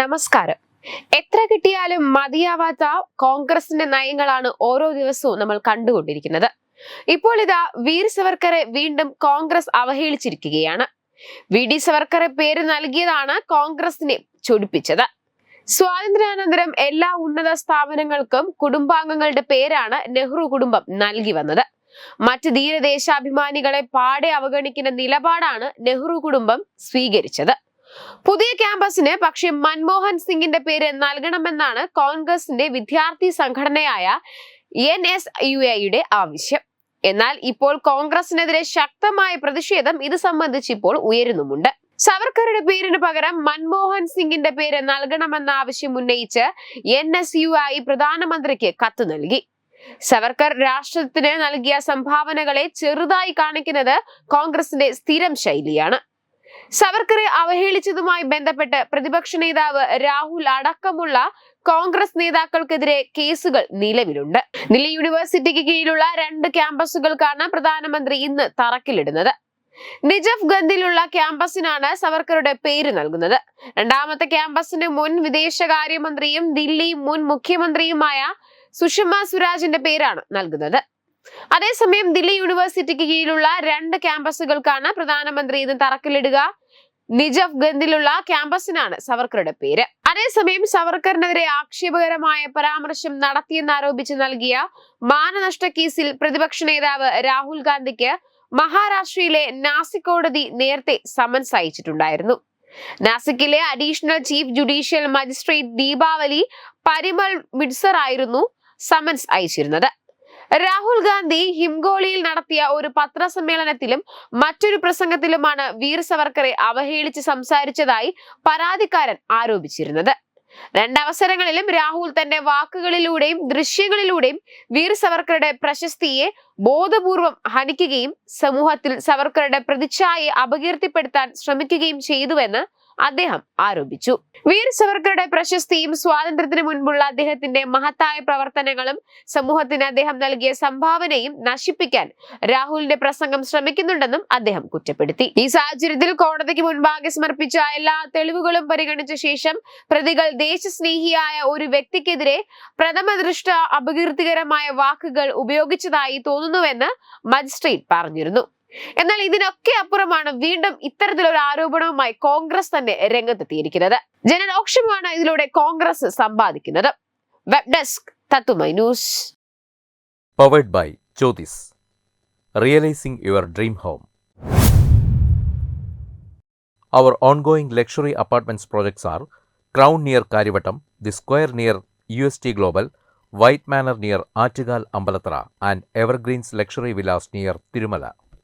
നമസ്കാരം എത്ര കിട്ടിയാലും മതിയാവാത്ത കോൺഗ്രസിന്റെ നയങ്ങളാണ് ഓരോ ദിവസവും നമ്മൾ കണ്ടുകൊണ്ടിരിക്കുന്നത് ഇപ്പോൾ ഇതാ വീർ സവർക്കറെ വീണ്ടും കോൺഗ്രസ് അവഹേളിച്ചിരിക്കുകയാണ് വി ഡി സവർക്കറെ പേര് നൽകിയതാണ് കോൺഗ്രസിനെ ചൊടിപ്പിച്ചത് സ്വാതന്ത്ര്യാനന്തരം എല്ലാ ഉന്നത സ്ഥാപനങ്ങൾക്കും കുടുംബാംഗങ്ങളുടെ പേരാണ് നെഹ്റു കുടുംബം നൽകി വന്നത് മറ്റ് ധീരദേശാഭിമാനികളെ പാടെ അവഗണിക്കുന്ന നിലപാടാണ് നെഹ്റു കുടുംബം സ്വീകരിച്ചത് പുതിയ ക്യാമ്പസിന് പക്ഷെ മൻമോഹൻ സിംഗിന്റെ പേര് നൽകണമെന്നാണ് കോൺഗ്രസിന്റെ വിദ്യാർത്ഥി സംഘടനയായ എൻ എസ് യു എയുടെ ആവശ്യം എന്നാൽ ഇപ്പോൾ കോൺഗ്രസിനെതിരെ ശക്തമായ പ്രതിഷേധം ഇത് സംബന്ധിച്ച് ഇപ്പോൾ ഉയരുന്നുമുണ്ട് സവർക്കറുടെ പേരിന് പകരം മൻമോഹൻ സിംഗിന്റെ പേര് നൽകണമെന്ന ആവശ്യം ഉന്നയിച്ച് എൻ എസ് യു ആയി പ്രധാനമന്ത്രിക്ക് കത്ത് നൽകി സവർക്കർ രാഷ്ട്രത്തിന് നൽകിയ സംഭാവനകളെ ചെറുതായി കാണിക്കുന്നത് കോൺഗ്രസിന്റെ സ്ഥിരം ശൈലിയാണ് സവർക്കറെ അവഹേളിച്ചതുമായി ബന്ധപ്പെട്ട് പ്രതിപക്ഷ നേതാവ് രാഹുൽ അടക്കമുള്ള കോൺഗ്രസ് നേതാക്കൾക്കെതിരെ കേസുകൾ നിലവിലുണ്ട് ദില്ലി യൂണിവേഴ്സിറ്റിക്ക് കീഴിലുള്ള രണ്ട് ക്യാമ്പസുകൾക്കാണ് പ്രധാനമന്ത്രി ഇന്ന് തറക്കില്ലിടുന്നത് നിജഫ് ഗന്ധിലുള്ള ക്യാമ്പസിനാണ് സവർക്കറുടെ പേര് നൽകുന്നത് രണ്ടാമത്തെ ക്യാമ്പസിന് മുൻ വിദേശകാര്യമന്ത്രിയും ദില്ലി മുൻ മുഖ്യമന്ത്രിയുമായ സുഷമ സ്വരാജിന്റെ പേരാണ് നൽകുന്നത് അതേസമയം ദില്ലി യൂണിവേഴ്സിറ്റിക്ക് കീഴിലുള്ള രണ്ട് ക്യാമ്പസുകൾക്കാണ് പ്രധാനമന്ത്രി ഇന്ന് തറക്കല്ലിടുക നിജഫ്ഗന്ധിലുള്ള ക്യാമ്പസിനാണ് സവർക്കറുടെ പേര് അതേസമയം സവർക്കറിനെതിരെ ആക്ഷേപകരമായ പരാമർശം നടത്തിയെന്നാരോപിച്ച് നൽകിയ മാനനഷ്ട കേസിൽ പ്രതിപക്ഷ നേതാവ് രാഹുൽ ഗാന്ധിക്ക് മഹാരാഷ്ട്രയിലെ നാസിക് കോടതി നേരത്തെ സമൻസ് അയച്ചിട്ടുണ്ടായിരുന്നു നാസിക്കിലെ additional chief judicial magistrate Deepavali Parimal Midsar ആയിരുന്നു സമൻസ് അയച്ചിരുന്നത് രാഹുൽ ഗാന്ധി ഹിംഗോളിയിൽ നടത്തിയ ഒരു പത്രസമ്മേളനത്തിലും മറ്റൊരു പ്രസംഗത്തിലുമാണ് വീർ സവർക്കറെ അവഹേളിച്ച് സംസാരിച്ചതായി പരാതിക്കാരൻ ആരോപിച്ചിരുന്നത് രണ്ടവസരങ്ങളിലും രാഹുൽ തന്റെ വാക്കുകളിലൂടെയും ദൃശ്യങ്ങളിലൂടെയും വീർ സവർക്കറുടെ പ്രശസ്തിയെ ബോധപൂർവം ഹനിക്കുകയും സമൂഹത്തിൽ സവർക്കറുടെ പ്രതിച്ഛായെ അപകീർത്തിപ്പെടുത്താൻ ശ്രമിക്കുകയും ചെയ്തുവെന്ന് അദ്ദേഹം ആരോപിച്ചു വീർ സവർക്കറുടെ പ്രശസ്തിയും സ്വാതന്ത്ര്യത്തിന് മുൻപുള്ള അദ്ദേഹത്തിന്റെ മഹത്തായ പ്രവർത്തനങ്ങളും സമൂഹത്തിന് അദ്ദേഹം നൽകിയ സംഭാവനയും നശിപ്പിക്കാൻ രാഹുലിന്റെ പ്രസംഗം ശ്രമിക്കുന്നുണ്ടെന്നും അദ്ദേഹം കുറ്റപ്പെടുത്തി ഈ സാഹചര്യത്തിൽ കോടതിക്ക് മുൻപാകെ സമർപ്പിച്ച എല്ലാ തെളിവുകളും പരിഗണിച്ച ശേഷം പ്രതികൾ ദേശസ്നേഹിയായ ഒരു വ്യക്തിക്കെതിരെ പ്രഥമ ദൃഷ്ട അപകീർത്തികരമായ വാക്കുകൾ ഉപയോഗിച്ചതായി തോന്നുന്നുവെന്ന് മജിസ്ട്രേറ്റ് പറഞ്ഞിരുന്നു എന്നാൽ ഇതിനൊക്കെ അപ്പുറമാണ് വീണ്ടും ഇത്തരത്തിലൊരു ആരോപണവുമായി കോൺഗ്രസ് തന്നെ രംഗത്തെത്തിയിരിക്കുന്നത് ജനരോക്ഷമാണ് ഇതിലൂടെ കോൺഗ്രസ് സമ്പാദിക്കുന്നത് വെബ് ഡെസ്ക് തത്തുമൈ news powered by Jyothis realising your dream home our ongoing luxury apartments projects are crown near Karyavattom the square near U S T global white manor near Attukal Ambalathara and evergreens luxury villas near Thirumala